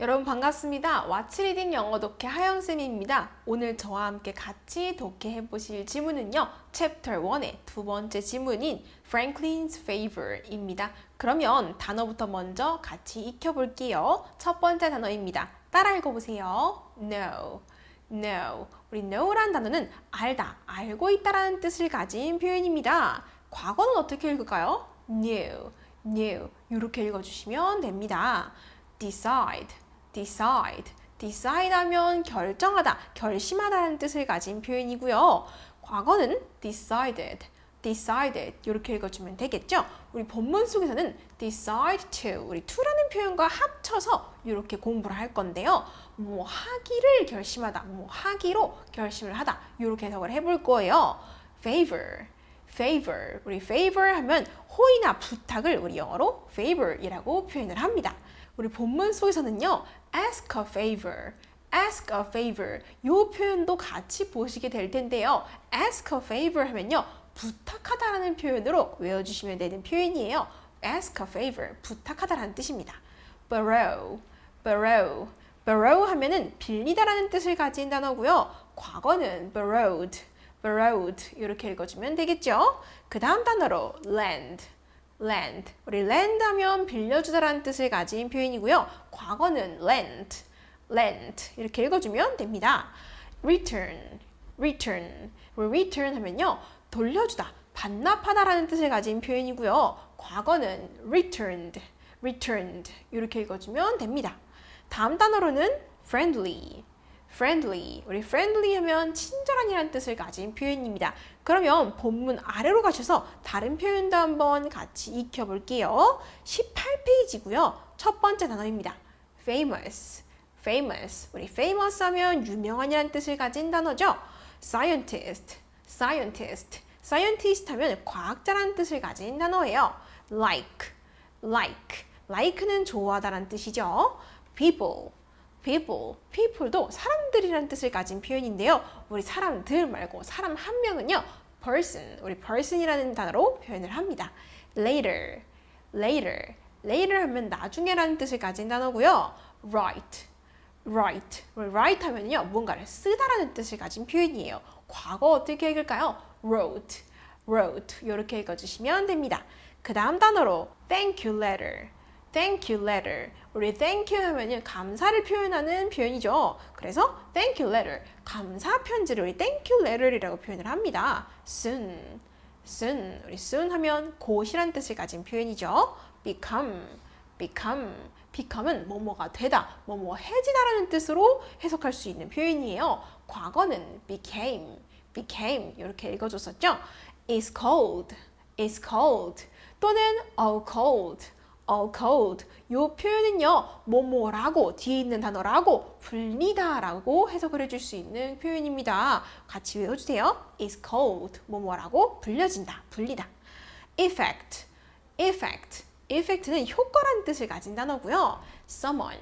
여러분 반갑습니다. 왓츠리딩 영어 독해 하영쌤입니다. 오늘 저와 함께 같이 독해해 보실 지문은요. 챕터 1의 두 번째 지문인 Franklin's favor입니다. 그러면 단어부터 먼저 같이 익혀 볼게요. 첫 번째 단어입니다. 따라 읽어 보세요. No, no. 우리 know란 단어는 알다, 알고 있다라는 뜻을 가진 표현입니다. 과거는 어떻게 읽을까요? knew, knew. 이렇게 읽어주시면 됩니다. decide, decide, decide 하면 결정하다, 결심하다는 뜻을 가진 표현이고요. 과거는 decided, decided 이렇게 읽어주면 되겠죠. 우리 본문 속에서는 decide to, 우리 to라는 표현과 합쳐서 이렇게 공부를 할 건데요. 뭐 하기를 결심하다, 뭐 하기로 결심을 하다 이렇게 해석을 해볼 거예요. favor, favor, 우리 favor 하면 호의나 부탁을 우리 영어로 favor이라고 표현을 합니다. 우리 본문 속에서는요, ask a favor, ask a favor 이 표현도 같이 보시게 될 텐데요. ask a favor 하면요, 부탁하다라는 표현으로 외워주시면 되는 표현이에요. ask a favor, 부탁하다라는 뜻입니다. borrow, borrow, borrow 하면은 빌리다라는 뜻을 가진 단어고요. 과거는 borrowed, borrowed 이렇게 읽어주면 되겠죠. 그 다음 단어로 lend, lend. 우리 lend 하면 빌려주다라는 뜻을 가진 표현이고요. 과거는 lent, lent 이렇게 읽어주면 됩니다. return, return. return 하면요. 돌려주다, 반납하다라는 뜻을 가진 표현이고요. 과거는 returned, returned 이렇게 읽어주면 됩니다. 다음 단어로는 friendly, friendly. 우리 friendly 하면 친절한이라는 뜻을 가진 표현입니다. 그러면 본문 아래로 가셔서 다른 표현도 한번 같이 익혀 볼게요. 18페이지고요. 첫 번째 단어입니다. famous, famous. 우리 famous 하면 유명한이라는 뜻을 가진 단어죠. scientist, scientist. scientist 하면 과학자라는 뜻을 가진 단어예요. like, like. like는 좋아하다라는 뜻이죠. people, people, people도 사람들이라는 뜻을 가진 표현인데요. 우리 사람들 말고 사람 한 명은요. person, 우리 person이라는 단어로 표현을 합니다. later, later, later 하면 나중에라는 뜻을 가진 단어고요. write, 우리 write 하면요. 뭔가를 쓰다라는 뜻을 가진 표현이에요. 과거 어떻게 읽을까요? wrote, wrote 이렇게 읽어주시면 됩니다. 그 다음 단어로 thank you letter, thank you letter. 우리 thank you 하면은 감사를 표현하는 표현이죠. 그래서 thank you letter, 감사 편지를 우리 thank you letter이라고 표현을 합니다. soon, soon. 우리 soon 하면 곧이란 뜻을 가진 표현이죠. become, become. become은 뭐뭐가 되다, 뭐뭐 해지다라는 뜻으로 해석할 수 있는 표현이에요. 과거는 became, became 이렇게 읽어줬었죠. is cold, is cold 또는 all cold, all cold. 요 표현은요, 뭐뭐라고 뒤에 있는 단어라고 불리다라고 해석을 해줄 수 있는 표현입니다. 같이 외워주세요. is cold, 뭐뭐라고 불려진다, 불리다. effect, effect. effect는 효과라는 뜻을 가진 단어고요. someone,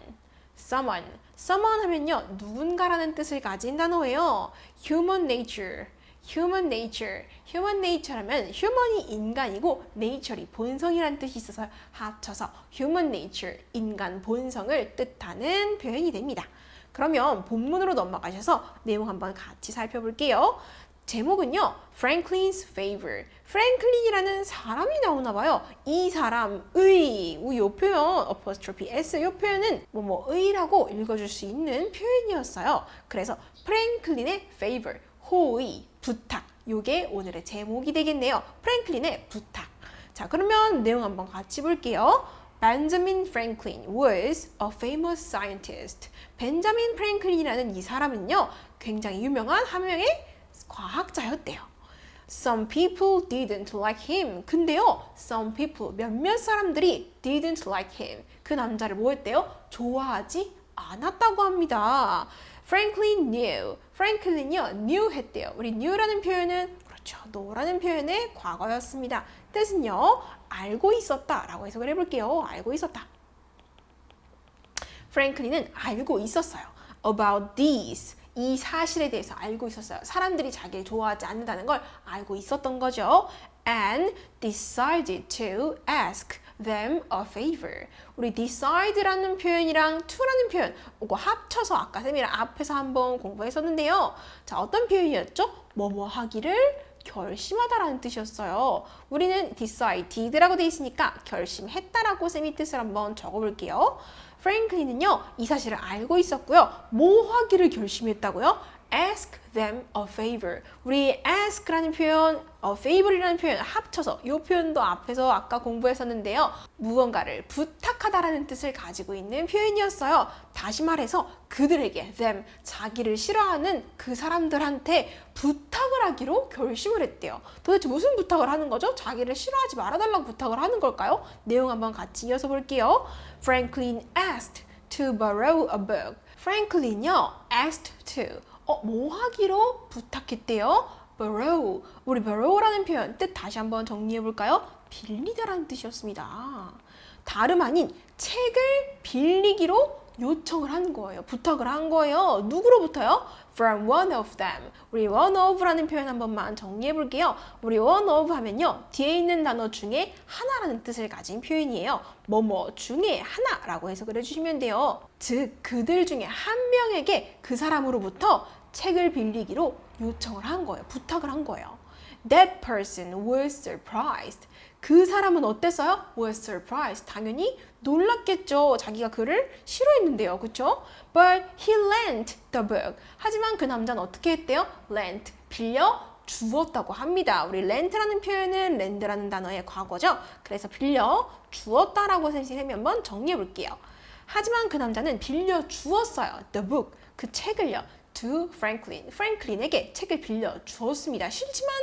someone. someone 하면요, 누군가라는 뜻을 가진 단어예요. human nature, human nature. human nature 하면 human이 인간이고 nature이 본성이라는 뜻이 있어서 합쳐서 human nature, 인간 본성을 뜻하는 표현이 됩니다. 그러면 본문으로 넘어가셔서 내용 한번 같이 살펴볼게요. 제목은요, Franklin's favor. 프랭클린이라는 사람이 나오나 봐요. 이 사람의, 이 표현, apostrophe s, 이 표현은 뭐뭐의라고 읽어줄 수 있는 표현이었어요. 그래서 프랭클린의 favor, 호의, 부탁. 요게 오늘의 제목이 되겠네요. 프랭클린의 부탁. 자, 그러면 내용 한번 같이 볼게요. Benjamin Franklin was a famous scientist. 벤자민 프랭클린이라는 이 사람은요, 굉장히 유명한 한 명의 과학자였대요. Some people didn't like him. 근데요, some people, 몇몇 사람들이 didn't like him. 그 남자를 뭐 했대요? 좋아하지 않았다고 합니다. Franklin knew. 프랭클린이요, knew 했대요. 우리 knew라는 표현은 그렇죠. know라는 표현의 과거였습니다. 뜻은요, 알고 있었다라고 해석을 해볼게요. 알고 있었다. 프랭클린은 알고 있었어요. About these. 이 사실에 대해서 알고 있었어요. 사람들이 자기를 좋아하지 않는다는 걸 알고 있었던 거죠. And decided to ask them a favor. 우리 decide라는 표현이랑 to라는 표현 이거 합쳐서 아까 쌤이랑 앞에서 한번 공부했었는데요. 자, 어떤 표현이었죠? 뭐뭐 하기를 결심하다라는 뜻이었어요. 우리는 decide, did라고 돼 있으니까 결심했다라고 쌤이 뜻을 한번 적어볼게요. 프랭클린은요, 이 사실을 알고 있었고요. 뭐 하기를 결심했다고요? Ask them a favor. 우리 ask라는 표현, a favor이라는 표현 합쳐서 이 표현도 앞에서 아까 공부했었는데요. 무언가를 부탁하다라는 뜻을 가지고 있는 표현이었어요. 다시 말해서 그들에게 them 자기를 싫어하는 그 사람들한테 부탁을 하기로 결심을 했대요. 도대체 무슨 부탁을 하는 거죠? 자기를 싫어하지 말아달라고 부탁을 하는 걸까요? 내용 한번 같이 이어서 볼게요. Franklin asked to borrow a book. 프랭클린요 asked to 어, 뭐 하기로 부탁했대요? borrow. 우리 borrow라는 표현 뜻 다시 한번 정리해 볼까요? 빌리다라는 뜻이었습니다. 다름 아닌 책을 빌리기로 요청을 한 거예요. 부탁을 한 거예요. 누구로부터요? From one of them. 우리 one of라는 표현 한 번만 정리해 볼게요. 우리 one of 하면요. 뒤에 있는 단어 중에 하나라는 뜻을 가진 표현이에요. 뭐뭐 중에 하나라고 해석을 해주시면 돼요. 즉, 그들 중에 한 명에게 그 사람으로부터 책을 빌리기로 요청을 한 거예요. 부탁을 한 거예요. That person was surprised. 그 사람은 어땠어요? was surprised. 당연히 놀랐겠죠. 자기가 그를 싫어했는데요. 그쵸? But he lent the book. 하지만 그 남자는 어떻게 했대요? lent. 빌려 주었다고 합니다. 우리 lent라는 표현은 lend라는 단어의 과거죠. 그래서 빌려 주었다라고 선생님이 한번 정리해 볼게요. 하지만 그 남자는 빌려 주었어요. the book. 그 책을요. to Franklin. 프랭클린에게 책을 빌려 주었습니다. 싫지만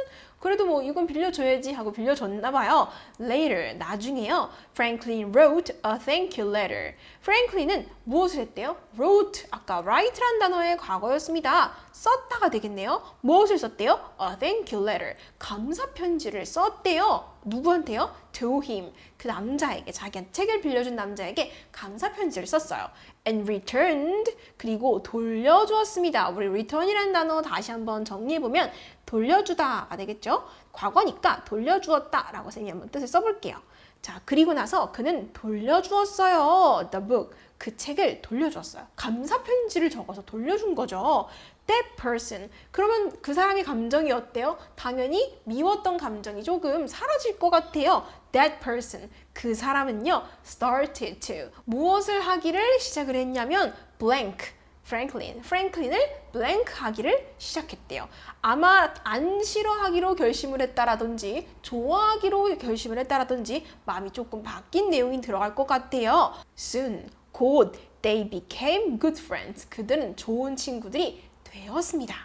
그래도 뭐 이건 빌려줘야지 하고 빌려줬나 봐요. Later, 나중에요. Franklin wrote a thank you letter. 프랭클린은 무엇을 했대요? wrote, 아까 write란 단어의 과거였습니다. 썼다가 되겠네요. 무엇을 썼대요? a thank you letter. 감사 편지를 썼대요. 누구한테요? to him. 그 남자에게, 자기한테 책을 빌려준 남자에게 감사 편지를 썼어요. and returned. 그리고 돌려주었습니다. 우리 return이라는 단어 다시 한번 정리해보면 돌려주다가 되겠죠? 과거니까 돌려주었다 라고 선생님이 한번 뜻을 써볼게요. 자, 그리고 나서 그는 돌려주었어요. The book. 그 책을 돌려주었어요. 감사 편지를 적어서 돌려준 거죠. That person. 그러면 그 사람의 감정이 어때요? 당연히 미웠던 감정이 조금 사라질 것 같아요. That person. 그 사람은요, started to. 무엇을 하기를 시작을 했냐면, blank. 프랭클린, 프랭클린을 블랭크 하기를 시작했대요. 아마 안 싫어하기로 결심을 했다라든지 좋아하기로 결심을 했다라든지 마음이 조금 바뀐 내용이 들어갈 것 같아요. Soon, 곧 they became good friends. 그들은 좋은 친구들이 되었습니다.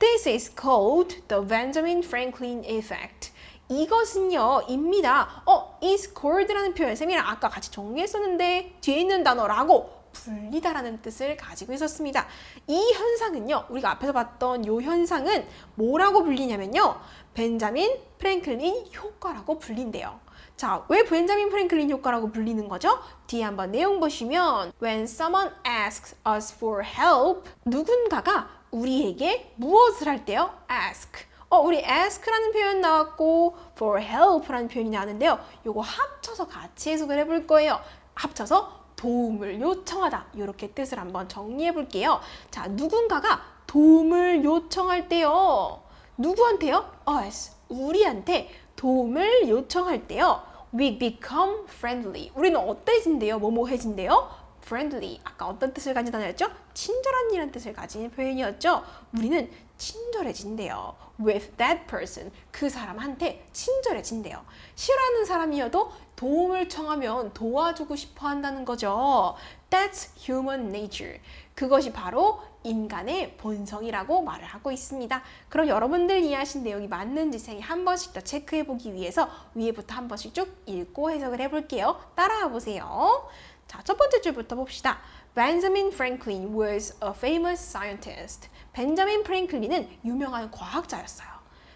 This is called the Benjamin Franklin effect. 이것은요, 입니다. 어, is called라는 표현, 쌤이랑 아까 같이 정리했었는데, 뒤에 있는 단어라고 불리다라는 뜻을 가지고 있었습니다. 이 현상은요, 우리가 앞에서 봤던 이 현상은 뭐라고 불리냐면요, 벤자민 프랭클린 효과라고 불린대요. 자, 왜 벤자민 프랭클린 효과라고 불리는 거죠? 뒤에 한번 내용 보시면 When someone asks us for help, 누군가가 우리에게 무엇을 할 때요? ask. 어, 우리 ask라는 표현 나왔고 for help라는 표현이 나왔는데요. 요거 합쳐서 같이 해석을 해볼 거예요. 합쳐서 도움을 요청하다 이렇게 뜻을 한번 정리해 볼게요. 자, 누군가가 도움을 요청할 때요. 누구한테요? us. 우리한테 도움을 요청할 때요. we become friendly. 우리는 어때진대요? 뭐뭐해진대요? friendly. 아까 어떤 뜻을 가진 단어였죠? 친절한 이라는 뜻을 가진 표현이었죠. 우리는 친절해진대요. with that person. 그 사람한테 친절해진대요. 싫어하는 사람이어도 도움을 청하면 도와주고 싶어 한다는 거죠. That's human nature. 그것이 바로 인간의 본성이라고 말을 하고 있습니다. 그럼 여러분들 이해하신 내용이 맞는지 생이 한 번씩 더 체크해 보기 위해서 위에부터 한 번씩 쭉 읽고 해석을 해 볼게요. 따라와 보세요. 자, 첫 번째 줄부터 봅시다. Benjamin Franklin was a famous scientist. 벤자민 프랭클린은 유명한 과학자였어요.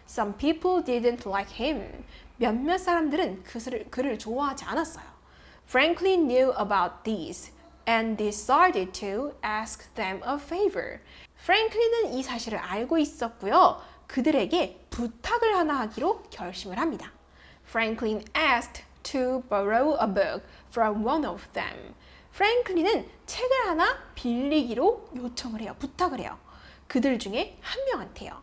Some people didn't like him. 몇몇 사람들은 그를, 그를 좋아하지 않았어요. Franklin knew about these and decided to ask them a favor. 프랭클린은 이 사실을 알고 있었고요. 그들에게 부탁을 하나 하기로 결심을 합니다. Franklin asked to borrow a book from one of them. 프랭클린은 책을 하나 빌리기로 요청을 해요. 부탁을 해요. 그들 중에 한 명한테요.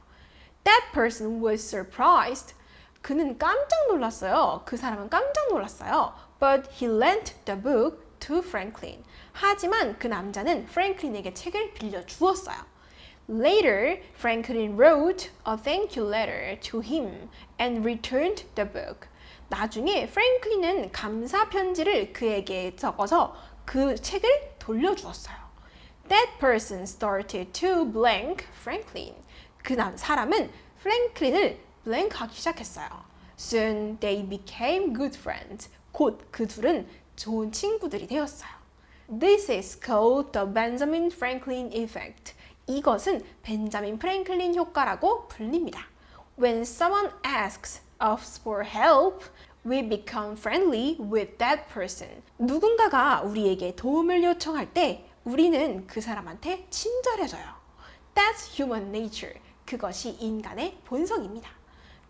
That person was surprised. 그는 깜짝 놀랐어요. 그 사람은 깜짝 놀랐어요. But he lent the book to Franklin. 하지만 그 남자는 프랭클린에게 책을 빌려 주었어요. Later, Franklin wrote a thank you letter to him and returned the book. 나중에 프랭클린은 감사 편지를 그에게 적어서 그 책을 돌려주었어요. That person started to blank Franklin. 그 남- 사람은 프랭클린을 blank 하기 시작했어요. Soon they became good friends. 곧 그 둘은 좋은 친구들이 되었어요. This is called the Benjamin Franklin effect. 이것은 벤자민 프랭클린 효과라고 불립니다. When someone asks us for help, we become friendly with that person. 누군가가 우리에게 도움을 요청할 때 우리는 그 사람한테 친절해져요. That's human nature. 그것이 인간의 본성입니다.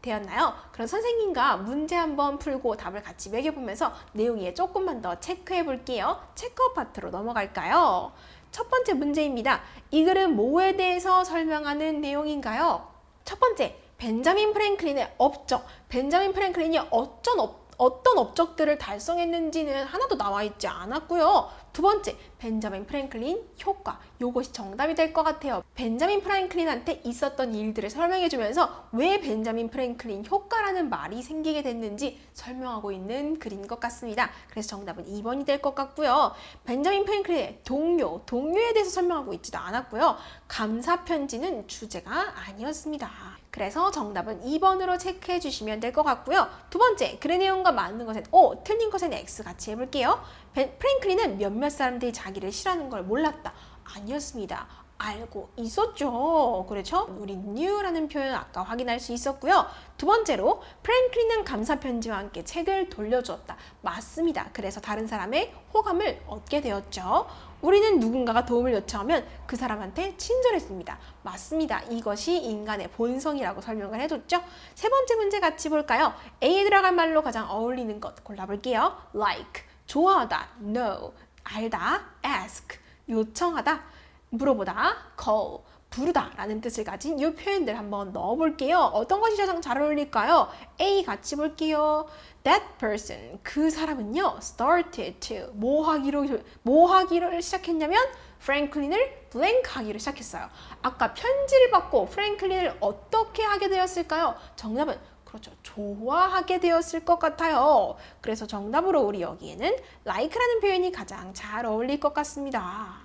되었나요? 그럼 선생님과 문제 한번 풀고 답을 같이 매겨보면서 내용에 조금만 더 체크해 볼게요. 체크업 파트로 넘어갈까요? 첫 번째 문제입니다. 이 글은 뭐에 대해서 설명하는 내용인가요? 첫 번째, 벤자민 프랭클린의 업적. 벤자민 프랭클린이 어쩐 업, 어떤 업적들을 달성했는지는 하나도 나와 있지 않았고요. 두 번째, 벤자민 프랭클린 효과. 요것이 정답이 될 것 같아요. 벤자민 프랭클린한테 있었던 일들을 설명해 주면서 왜 벤자민 프랭클린 효과라는 말이 생기게 됐는지 설명하고 있는 글인 것 같습니다. 그래서 정답은 2번이 될 것 같고요. 벤자민 프랭클린의 동료, 동료에 대해서 설명하고 있지도 않았고요. 감사 편지는 주제가 아니었습니다. 그래서 정답은 2번으로 체크해 주시면 될 것 같고요. 두 번째, 글의 내용과 맞는 것은 O, 틀린 것은 X 같이 해볼게요. 벤, 프랭클린은 몇몇 사람들이 자기를 싫어하는 걸 몰랐다. 아니었습니다. 알고 있었죠. 그렇죠? 우리 knew라는 표현 아까 확인할 수 있었고요. 두 번째로 프랭클린은 감사 편지와 함께 책을 돌려주었다. 맞습니다. 그래서 다른 사람의 호감을 얻게 되었죠. 우리는 누군가가 도움을 요청하면 그 사람한테 친절했습니다. 맞습니다. 이것이 인간의 본성이라고 설명을 해줬죠. 세 번째 문제 같이 볼까요? A에 들어갈 말로 가장 어울리는 것 골라볼게요. like, 좋아하다, know, 알다, ask, 요청하다, 물어보다, call, 부르다 라는 뜻을 가진 이 표현들 한번 넣어볼게요. 어떤 것이 가장 잘 어울릴까요? A 같이 볼게요. That person, 그 사람은요, started to, 뭐 하기로, 뭐 하기를 시작했냐면, 프랭클린을 blank 하기로 시작했어요. 아까 편지를 받고 프랭클린을 어떻게 하게 되었을까요? 정답은 그렇죠. 좋아하게 되었을 것 같아요. 그래서 정답으로 우리 여기에는 like라는 표현이 가장 잘 어울릴 것 같습니다.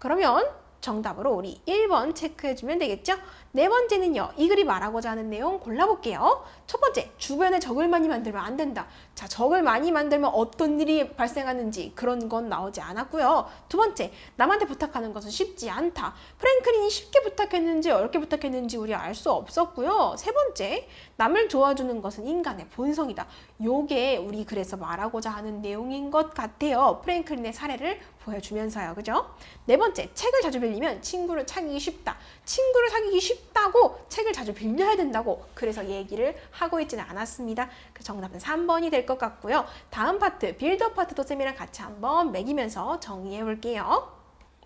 그러면 정답으로 우리 1번 체크해주면 되겠죠? 네 번째는요. 이 글이 말하고자 하는 내용 골라볼게요. 첫 번째, 주변에 적을 많이 만들면 안 된다. 자, 적을 많이 만들면 어떤 일이 발생하는지 그런 건 나오지 않았고요. 두 번째, 남한테 부탁하는 것은 쉽지 않다. 프랭클린이 쉽게 부탁했는지 어렵게 부탁했는지 우리 알 수 없었고요. 세 번째, 남을 도와주는 것은 인간의 본성이다. 요게 우리 글에서 말하고자 하는 내용인 것 같아요. 프랭클린의 사례를 보여주면서요. 그죠? 네 번째, 책을 자주 빌리면 친구를 사귀기 쉽다. 친구를 사귀기 쉽 다고 책을 자주 빌려야 된다고 그래서 얘기를 하고 있지는 않았습니다. 그 정답은 3번이 될 것 같고요. 다음 파트, 빌드업 파트도 쌤이랑 같이 한번 매기면서 정리해 볼게요.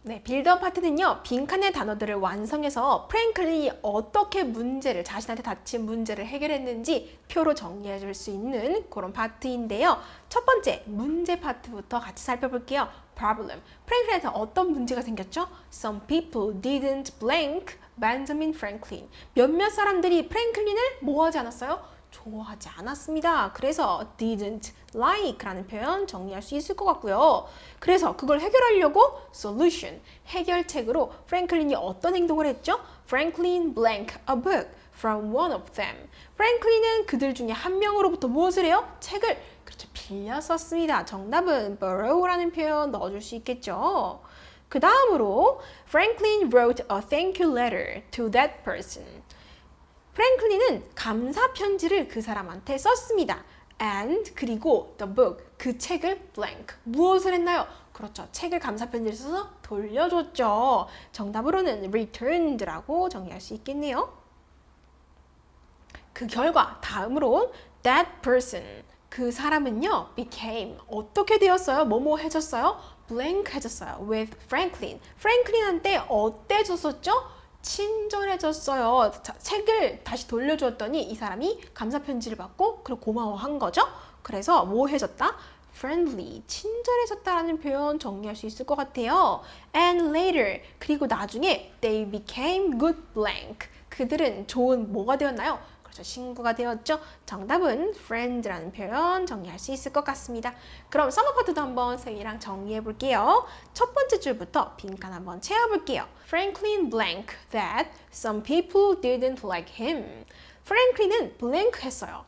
네, 빌드업 파트는요, 빈칸의 단어들을 완성해서 프랭클린이 어떻게 문제를, 자신한테 닥친 문제를 해결했는지 표로 정리해 줄 수 있는 그런 파트인데요. 첫 번째, 문제 파트부터 같이 살펴볼게요. problem. 프랭클린한테 어떤 문제가 생겼죠? Some people didn't blank Benjamin Franklin. 몇몇 사람들이 프랭클린을 뭐 하지 않았어요? 좋아하지 않았습니다. 그래서 didn't like라는 표현 정리할 수 있을 것 같고요. 그래서 그걸 해결하려고 solution, 해결책으로 프랭클린이 어떤 행동을 했죠? Franklin blank a book from one of them. 프랭클린은 그들 중에 한 명으로부터 무엇을 해요? 책을 그렇죠 빌렸었습니다. 정답은 borrow라는 표현 넣어줄 수 있겠죠. 그 다음으로 Franklin wrote a thank you letter to that person. 프랭클린은 감사 편지를 그 사람한테 썼습니다. And 그리고 the book 그 책을 blank 무엇을 했나요? 그렇죠. 책을 감사 편지를 써서 돌려줬죠. 정답으로는 returned라고 정리할 수 있겠네요. 그 결과 다음으로 that person 그 사람은요, became 어떻게 되었어요? 뭐뭐 해졌어요? Blank 해졌어요. with Franklin. 프랭클린한테 어때졌었죠? 친절해졌어요. 자, 책을 다시 돌려주었더니 이 사람이 감사 편지를 받고 그리고 고마워한 거죠. 그래서 뭐 해졌다? friendly, 친절해졌다라는 표현 정리할 수 있을 것 같아요. And later, 그리고 나중에 they became good blank. 그들은 좋은 뭐가 되었나요? 그렇죠. 친구가 되었죠. 정답은 friend라는 표현 정리할 수 있을 것 같습니다. 그럼 서머 파트도 한번 쌤이랑 정리해 볼게요. 첫 번째 줄부터 빈칸 한번 채워 볼게요. Franklin blank that some people didn't like him. 프랭클린은 blank 했어요.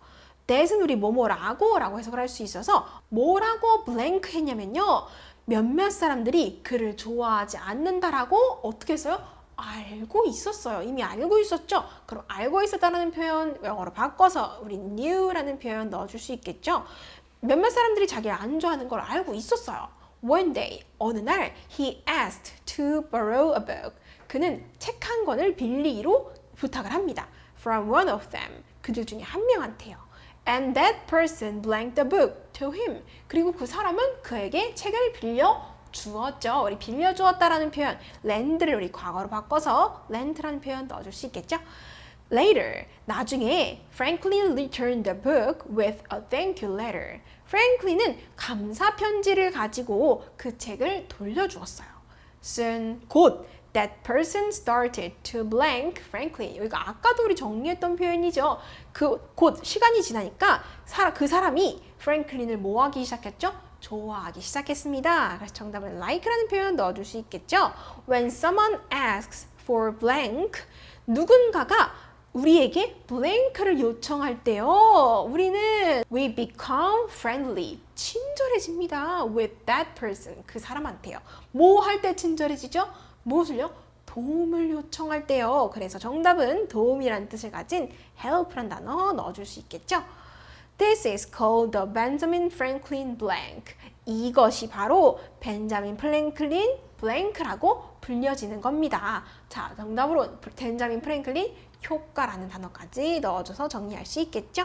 that은 우리 뭐뭐라고 라고 해석을 할 수 있어서 뭐라고 blank 했냐면요. 몇몇 사람들이 그를 좋아하지 않는다라고 어떻게 했어요? 알고 있었어요. 이미 알고 있었죠? 그럼 알고 있었다는 표현 영어로 바꿔서 우리 knew라는 표현 넣어줄 수 있겠죠? 몇몇 사람들이 자기를 안 좋아하는 걸 알고 있었어요. One day, 어느 날, he asked to borrow a book. 그는 책 한 권을 빌리기로 부탁을 합니다. From one of them. 그들 중에 한 명한테요. And that person blanked the book to him. 그리고 그 사람은 그에게 책을 빌려 주었죠. 우리 빌려 주었다라는 표현, lend를 우리 과거로 바꿔서 lent라는 표현 넣어줄 수 있겠죠. Later, 나중에 Franklin returned the book with a thank you letter. 프랭클린은 감사 편지를 가지고 그 책을 돌려주었어요. Soon, 곧 that person started to blank Franklin. 여기가 아까도 우리 정리했던 표현이죠. 그 곧 시간이 지나니까 사, 그 사람이 프랭클린을 뭐 하기 시작했죠? 좋아하기 시작했습니다. 그래서 정답은 like라는 표현 넣어줄 수 있겠죠. When someone asks for blank, 누군가가 우리에게 blank를 요청할 때요. 우리는 we become friendly. 친절해집니다. with that person. 그 사람한테요. 뭐 할 때 친절해지죠? 무엇을요? 도움을 요청할 때요. 그래서 정답은 도움이라는 뜻을 가진 help란 단어 넣어줄 수 있겠죠. This is called the Benjamin Franklin blank. 이것이 바로 벤자민 플랭클린 블랭크라고 불려지는 겁니다. 자, 정답으로 벤자민 프랭클린 효과라는 단어까지 넣어줘서 정리할 수 있겠죠?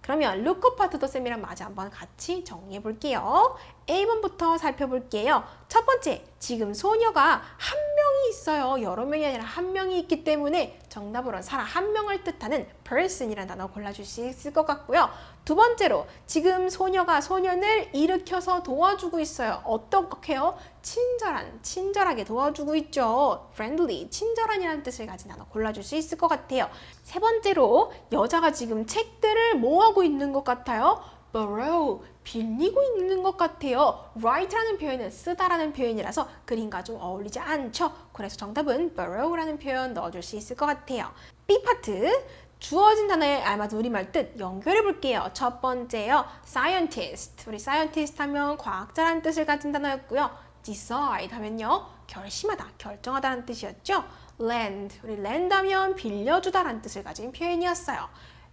그러면 루커 파트도 쌤이랑 마저 한번 같이 정리해 볼게요. A번부터 살펴볼게요. 첫 번째, 지금 소녀가 한 명이 있어요. 여러 명이 아니라 한 명이 있기 때문에 정답으로 사람 한 명을 뜻하는 person이라는 단어 골라줄 수 있을 것 같고요. 두 번째로, 지금 소녀가 소년을 일으켜서 도와주고 있어요. 어떻게요? 친절한, 친절하게 도와주고 있죠. friendly, 친절한이라는 뜻을 가진 단어 골라줄 수 있을 것 같아요. 세 번째로, 여자가 지금 책들을 뭐 하고 있는 것 같아요? borrow, 빌리고 있는 것 같아요. write라는 표현은 쓰다라는 표현이라서 그림과 좀 어울리지 않죠. 그래서 정답은 borrow라는 표현 넣어줄 수 있을 것 같아요. B 파트 주어진 단어에 알맞은 우리말 뜻 연결해 볼게요. 첫 번째요. scientist. 우리 scientist 하면 과학자라는 뜻을 가진 단어였고요. decide 하면요. 결심하다, 결정하다는 뜻이었죠. lend. 우리 lend 하면 빌려주다라는 뜻을 가진 표현이었어요.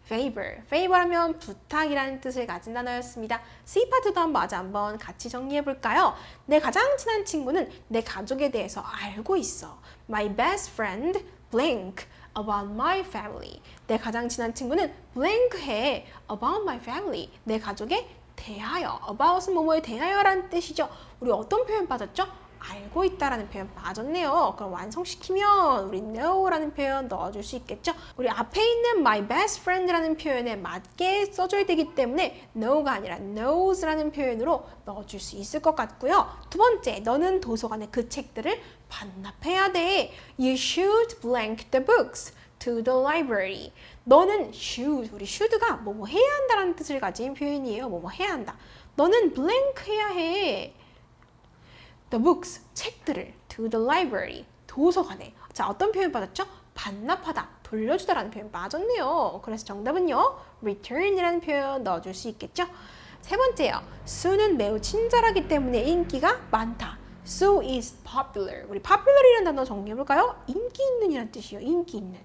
Favor. favor 하면 부탁이라는 뜻을 가진 단어였습니다. C 파트도 한번 마저 한번 같이 정리해 볼까요? 내 가장 친한 친구는 내 가족에 대해서 알고 있어. My best friend blank about my family. 내 가장 친한 친구는 blank해 about my family. 내 가족에 대하여. about은 뭐뭐에 대하여라는 뜻이죠. 우리 어떤 표현 빠졌죠? 알고 있다라는 표현 빠졌네요. 그럼 완성시키면 우리 know라는 표현 넣어줄 수 있겠죠? 우리 앞에 있는 my best friend라는 표현에 맞게 써줘야 되기 때문에 know가 아니라 knows라는 표현으로 넣어줄 수 있을 것 같고요. 두 번째, 너는 도서관에 그 책들을 반납해야 돼. You should blank the books to the library. 너는 should, 우리 should가 뭐뭐 해야 한다라는 뜻을 가진 표현이에요. 뭐뭐 해야 한다. 너는 blank 해야 해. The books, 책들을 to the library, 도서관에. 자, 어떤 표현 받았죠? 반납하다, 돌려주다라는 표현 빠졌네요. 그래서 정답은요, return이라는 표현 넣어줄 수 있겠죠? 세 번째요. 수는 매우 친절하기 때문에 인기가 많다. Sue is popular. 우리 popular이라는 단어 정리해볼까요? 인기 있는 이란 뜻이에요. 인기 있는.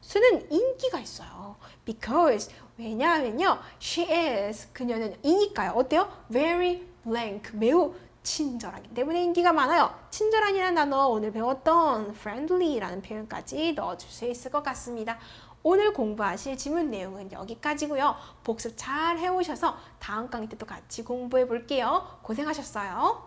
수는 인기가 있어요. Because 왜냐하면요, she is 그녀는 이니까요. 어때요? Very blank. 매우 친절하기 때문에 인기가 많아요. 친절한이라는 단어 오늘 배웠던 friendly라는 표현까지 넣어줄 수 있을 것 같습니다. 오늘 공부하실 지문 내용은 여기까지고요. 복습 잘 해오셔서 다음 강의 때도 같이 공부해 볼게요. 고생하셨어요.